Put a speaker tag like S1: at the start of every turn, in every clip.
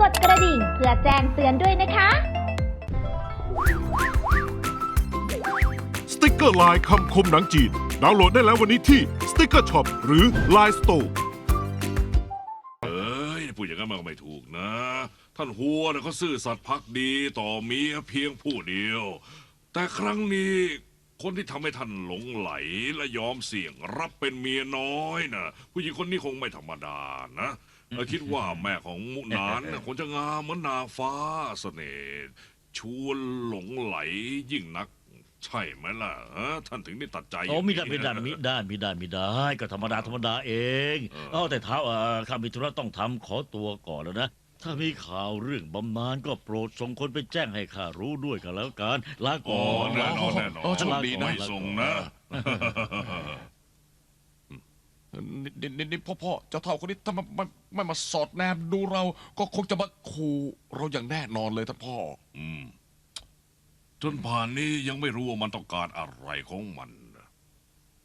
S1: กดกระดิ่งเพื่อแจ้งเตือนด้วยนะคะ
S2: สติกเกอร์ลายคำคมหนังจีน ดาวน์โหลดได้แล้ววันนี้ที่สติกเกอร์ช็อปหรือ Line Store
S3: เอ้ยพูดอย่างนั้นมันก็ไม่ถูกนะ ท่านหัวนะเขาซื่อสัตย์พักดีต่อเมียเพียงผู้เดียว แต่ครั้งนี้ คนที่ทำให้ท่านหลงไหลและยอมเสี่ยงรับเป็นเมียน้อยนะผู้หญิงคนนี้คงไม่ธรรมดานะเออคิดว่าแม่ของมุนานนะคงจะงามเหมือนนางฟ้าเสน่ห์ชวนหลงไหลยิ่งนัก ใช่ไหมล่ะฮะท่านถึงได้ตัดใจ
S4: โอ้มิได้
S3: อย่าง
S4: มิ
S3: นี้
S4: ได้
S3: นะ
S4: มิได้มิได้มิได้ก็ธรรมดาธรรมดาเอง
S3: เออ
S4: เอ้าแต่เท้าเอ่อข้ามีธุระต้องทำขอตัวก่อนแล้วนะ ถ้ามีข่าวเรื่องบำนาญก็โปรดส่งคนไปแจ้งให้ข้ารู้ด้วยกันแล้วกันลา
S3: อ๋
S4: ก่
S3: อ
S4: อน
S3: แน่นอนแน่นอน
S5: โอ้โชคดีนะ
S3: ไม่ส่งนะ
S5: นี่นี่นี่นี่พ่อพ่อเจ้าเท่าคนนี้ถ้าไม่ไม่ไม่มาสอดแนมดูเราก็คงจะมาขู่เราอย่างแน่นอนเลยท่านพ่อ
S3: อืมจนป่านนี้ยังไม่รู้ว่ามันต้องการอะไรของมันนะ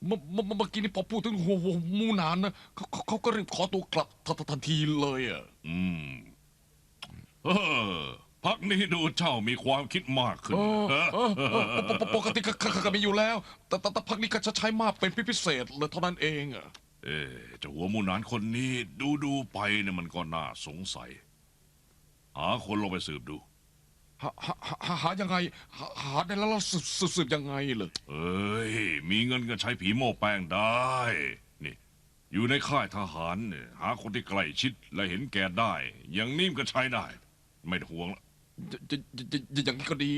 S5: เมื่อเมื่อเมื่อกี้นี่พอพูดถึงหัวหัวมูนานนะเขาเขาเขาก็รีบขอตัวกลับทันทันทันทีเลยอะ
S3: อืม เออพักนี้ดูเจ้ามีความคิดมากขึ้น
S5: เออ
S3: ฮะ
S5: เออเออปกปกติก็ก็ก็ก็มีอยู่แล้ว แต่แต่แต่พักนี้ก็จะใช้มากเป็นพิเศษเลยเท่านั้นเองอะ
S3: เอ๊ะเจ้าหัวหมูนานคนนี้ดูดูไปเนี่ยมันก็น่าสงสัย หาคนลงไปสืบดู
S5: หาหาหาหายังไงหาหาได้แล้วเราสืบสืบสืบยังไงเลย
S3: เอ้ย มีเงินก็ใช้ผีโม่แป้งได้ นี่ อยู่ในค่ายทหารเนี่ยหาคนที่ใกล้ชิดและเห็นแก่ได้ อย่างนี้มนก็ใช้ได้ ไม่ต้องห่วงละ
S5: จะจะจะจะอย่างนี้ก็ดี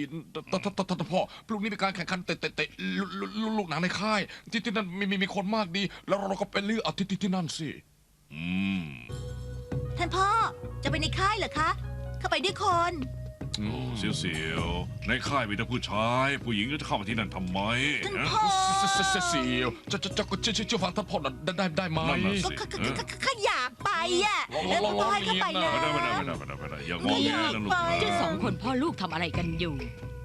S5: ท่านท่านท่านท่านพ่อพรุ่งนี้มีการแข่งขันเตะเตะเตะลูลูลูลูกหนังในค่าย ที่ที่นั่นมีมีมีคนมากดี แล้วเราก็ไปเลือกเอาที่ที่ที่นั่นสิ
S3: อืม
S6: ท่านพ่อจะไปในค่ายเหรอคะ เข้าไปด้วยคน
S3: โอ้เสียวเสียวๆในค่ายมีแต่ผู้ชาย ผู้หญิงจะเข้ามาที่นั่นทำไม
S6: ท่าน
S3: นะ
S6: พ่อ
S5: เสเสเสเสียวจะจะจะจะจะจะฟังท่านพ่อน่ะได้ได้ได้ไหม
S3: นั่นน่ะสิ
S6: ก็ก็ก็ก็ก็อยากไปอะ
S5: ลอง
S6: แล้ว
S5: ลอง
S6: พ่อให้
S5: ลอง
S6: เข้าไป
S5: เรียน
S6: นะ
S5: นะ
S3: ไม่ได้ไม่ได้ไม่ได้ไม่ได้ไม่ได้อย่างงอแงนะลูก
S6: ไม่อยากไป
S3: นะ
S7: เจ้าสองคนพ่อลูกทำอะไรกันอยู่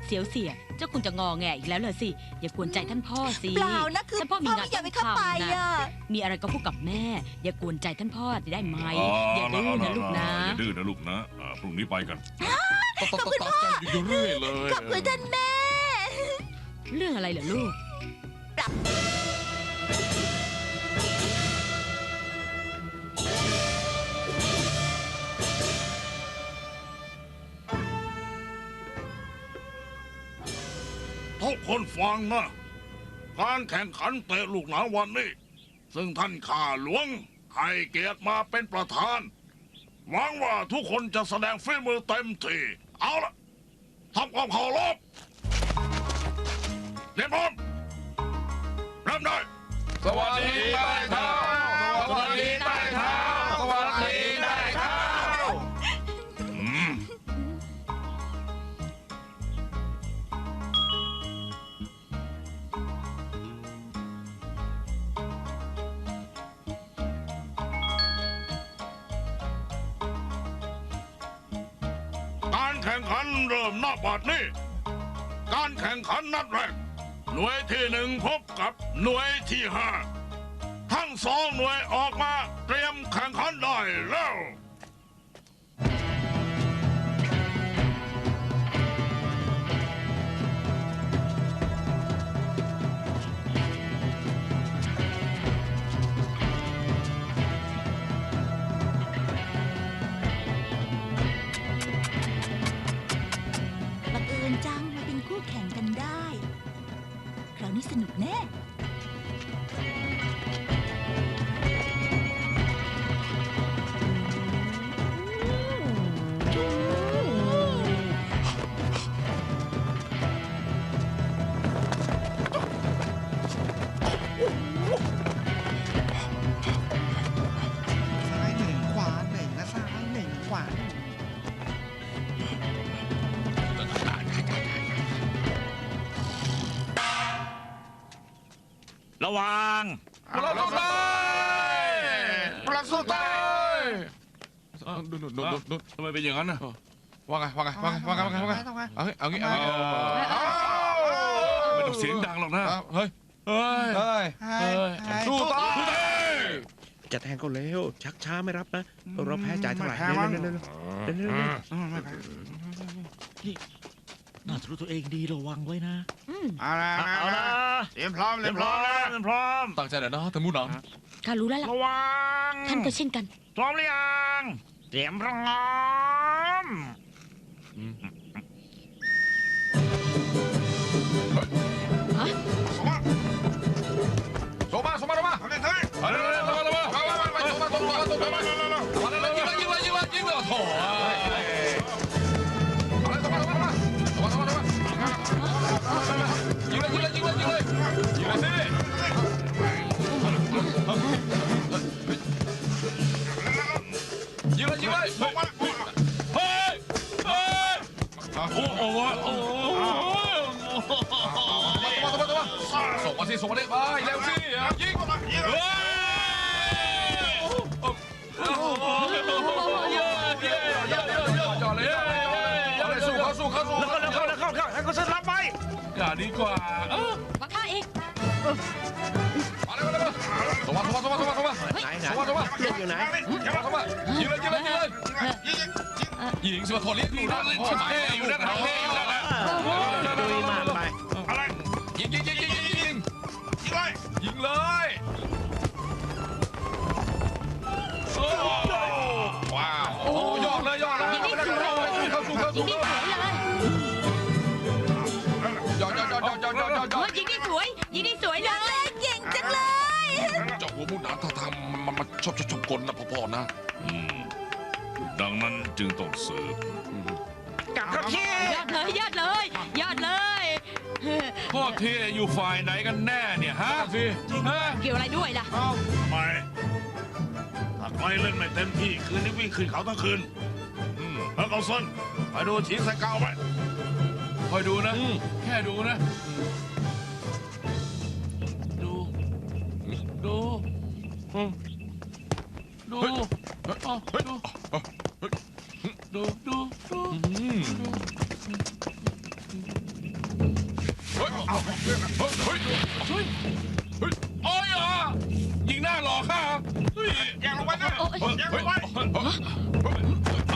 S7: เสียวเสียเจ้าคงจะงอแงอีกแล้วเหรอสิ อย่ากวนใจท่านพ่อสิ
S6: เปล่านะคือ
S7: ท่าน
S6: พ่
S7: พ่
S6: อ
S7: อมี
S6: ไม่
S7: งาน
S6: อยาก
S7: ต้
S6: ไป
S7: อง
S6: เข้าไป
S7: ทำนะ
S6: อะ
S7: มีอะไรก็พูดกับแม่ อย่ากวนใจท่านพ่อได้ไหม
S3: อ๋อ
S7: อย่าดื้อนะลูกนะ
S3: อย่าดื้อนะลูกนะอ่าพรุ่งนี้ไปกัน
S5: ตตตตใจอยู่เรื่อยเลย
S6: ขอบคุณท่านแม่
S7: เรื่องอะไรเหรอลูก
S8: ทุกคนฟังนะ การแข่งขันเตะลูกหนาวันนี้ ซึ่งท่านข้าหลวงให้เกียรติมาเป็นประธาน หวังว่าทุกคนจะแสดงฝีมือเต็มที่ เอาละทำความเคารพเรียนพร้อมเริ่มได้
S5: สวัสดี
S8: ไป แข่งขันเริ่มหน้าบัดนี้ การแข่งขันนัดแรก หน่วยที่หนึ่งพบกับหน่วยที่ห้าทั้งสองหน่วยออกมาเตรียมแข่งขันได้แล้ว
S6: ระ
S9: วัง
S5: ปลัสุดเลยปลักสุดเลยดูดูดูดูดู
S3: ทำไมเป็นอย่างนั้นนะ
S5: ว่าไงว่าไงว่าไงว่าไงว่าไงว่าไง
S9: ทำไม
S5: เอางี้เอางี้เอางี้
S3: ไม่ต้องเสียงดังหรอกนะ
S5: เฮ้ยเฮ้ย
S9: เฮ้ย
S5: สู้ตาย
S10: จะแทงก็เร็วชักช้าไม่รับนะเราแพ้จ่ายเท่าไหร่
S9: ไม่แพ้มั้
S10: เร็วๆเร็วๆเร็วๆเร็วๆเร็ว
S9: อืมไม่แพ้
S4: น่าจะรู้ตัวเองดีระวังไว้นะ
S7: อืม
S9: เอาละ
S4: เอาละ
S9: เตรียมพร้อมเตรียมพร้อมนะ
S4: เตรียมพร้อม
S5: ตั้งใจหน่อยนะท่านมูหนาน
S7: ข้ารู้แล้วล่ะ
S4: ระวัง
S7: ท่านก็เช่นกัน
S4: พร้อมหรือยัง เตรียมพร้อม
S5: ส่งมาส่งมาสิส่งมาได้ไปเร็วสิยิงยิงเฮ้ยจอดเลยอย่าเลยสู้เขาสู้เขาสู้
S4: แล้วก็แล้วก็แล้วก็แล้วก็สลับไป
S5: อย่าดีกว่า
S7: ว่าข้าเอง
S5: มาเร็วเร็วส่งมาส่งมาส่งมาส่งมาส่งมา
S10: ๆไหนไหน
S5: ส่งมาส่งมา
S10: เลือดอยู่ไหน
S5: ส่งมายิงเลยยิงเลยยิงเลยยิงสิมาถอดลิ้นอยู่นั่นเลยเท่อยู่นั่นเท่อยู่นั่นแหละ
S10: ยิ
S5: สู้
S7: งได้สวยเลย
S5: ยอดยอดยอดยอดยอดยอดยอด
S7: โอ้ยยิงได้สวย ยิงได้สวยเลย
S6: เก่งจังเลย
S5: เจ้าหัวมุดหนานท่าทางมันมันชอบชอบชอบกลนะพ่อๆนะ
S3: อืมดังนั้นจึงต้องสืบ
S4: กลับเข้าที่
S7: ยอดเลยยอดเลยยอดเลย
S3: พ่อเทอยู่ฝ่ายไหนกันแน่เนี่ยฮะ
S5: สิฮะ
S7: เกี่ยวอะไรด้วยล่ะ
S8: ทำไมถ้าใครเล่นไม่เต็มที่คืนนี้วิ่งขึ้นเขาทั้งคืนอืม แล้วเอาซนไปดูฉีใส่ก่าวไป
S5: คอยดูนะ แค่ดูนะ ดู ดู ดู ดู ดู ดูเอ้ยอะยิงหน้าหล่อข้า
S8: แยกลงไปนะแยกลงไป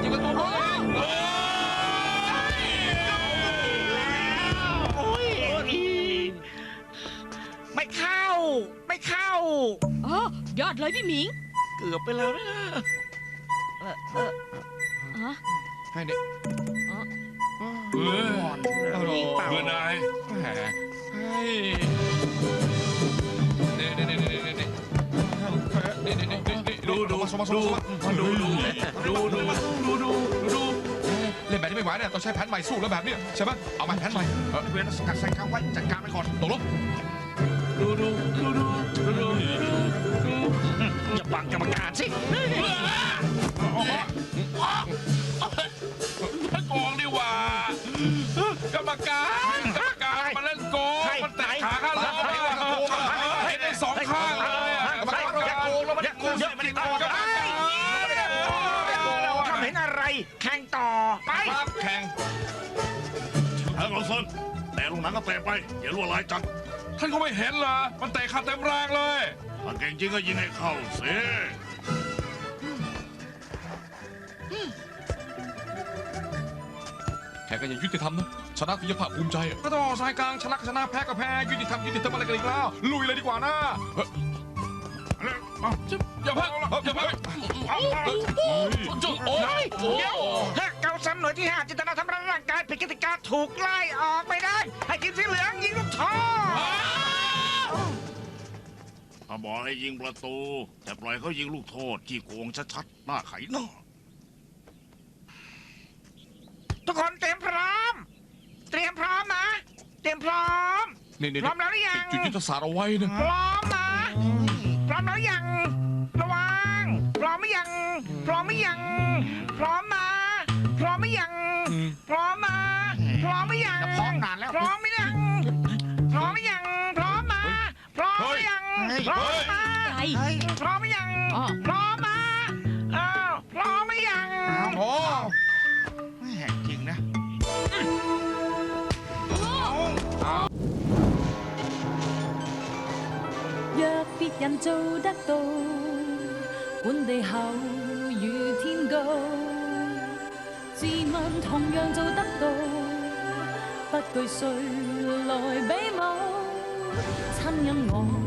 S5: เลย
S7: พี่หมิง
S4: เกือบไปแล้วนะ
S7: อ๋อ
S5: ให้เนี่ย
S3: เออ
S10: ยิงเป่า
S3: เมื่อนาย
S5: แหมให้เนี่ยเนี่ยเนี่ยเนี่ยเนี่ยเนี่ยเนี่ยเนี่ยเนี่ย
S3: ดูดู
S5: ส่งมาส่ง
S3: ดู
S5: มาส่งมา
S3: ดูดูดูดูดูดูดู
S5: เล่นแบบนี้ไม่ไหวเนี่ยต้องใช้แผนใหม่สู้แล้วแบบเนี้ยใช่ไหมเอาใหม่แผนใหม่เออ
S8: เวรสกัดใส่กาวไว้จัดการไปก่อน
S5: ตกลง
S3: ดูดูดูดูดูดู
S4: อย่า บังกรรมการสิ
S3: โกงดีกว่ากรรมการกรรมการมาเล่นโกงมันเตะขาข้างหลังเห็นได้สองข้างเลย
S5: กรรมการอย่าโกงแล้วมันโกงเยอะไม่ได้โกง
S3: กรรมการ
S4: ทำเห็นอะไร แข่งต่อไป
S5: ครับแข่ง
S8: เออเอาส้นแต่ลูกหนังก็เตะไปอย่ารั่วไหลจัด
S3: ท่านก็ไม่เห็นเหรอมันเตะขาเต็มแรงเลย
S8: ถ้าเก่งจริงก็ยิงให้เข้าสิ
S5: แข่งกันอย่างยุติธรรมนะ ชนะถึงจะภาคภูมิใจก็ต้องสายกลางชนะก็ชนะแพ้ก็แพ้ยุติธรรมยุติธรรมอะไรกันอีกแล้วลุยเลยดีกว่านะอย่าพักอย่าพักจุดโอ้ย
S4: เดี๋ยวถ้าเกาซ้ำหน่วยที่ห้าจิตนาทำร้ายร่างกายผิดกติกาถูกไล่ออกไม่ได้ ให้ทีมสีเหลืองยิงลูกท่อ
S8: ถ้าบอกให้ยิงประตู แต่ปล่อยเขายิงลูกโทษที่โกงชัดๆหน้าไขหน้า
S4: ทุกคนเตรียมพร้อม เตรียมพร้อมนะเตรียมพร้อม
S5: นี่
S4: พร้อมแล้วหรือยัง
S5: จุดยุทธศาสตร์เอาไว้นะ
S4: พร้อมนะพร้อมแล้วยังระวังพร้อมหรืยัง พร้อมหรืยัง พร้อมนะพร้อมหรืยัง พร้อมนะ
S1: พร้อมห
S4: รืยังพร้อมนานแล้ว
S1: พร้อมหรืยังพร้อมหรืยังพร้อมนะพร้อมหรืยังพร้อม
S11: นะ
S1: พร้อมหรืยังพร้อม
S4: นะ
S7: 人做得到管地厚与天高自问同样做得到不惧谁来比武亲恩我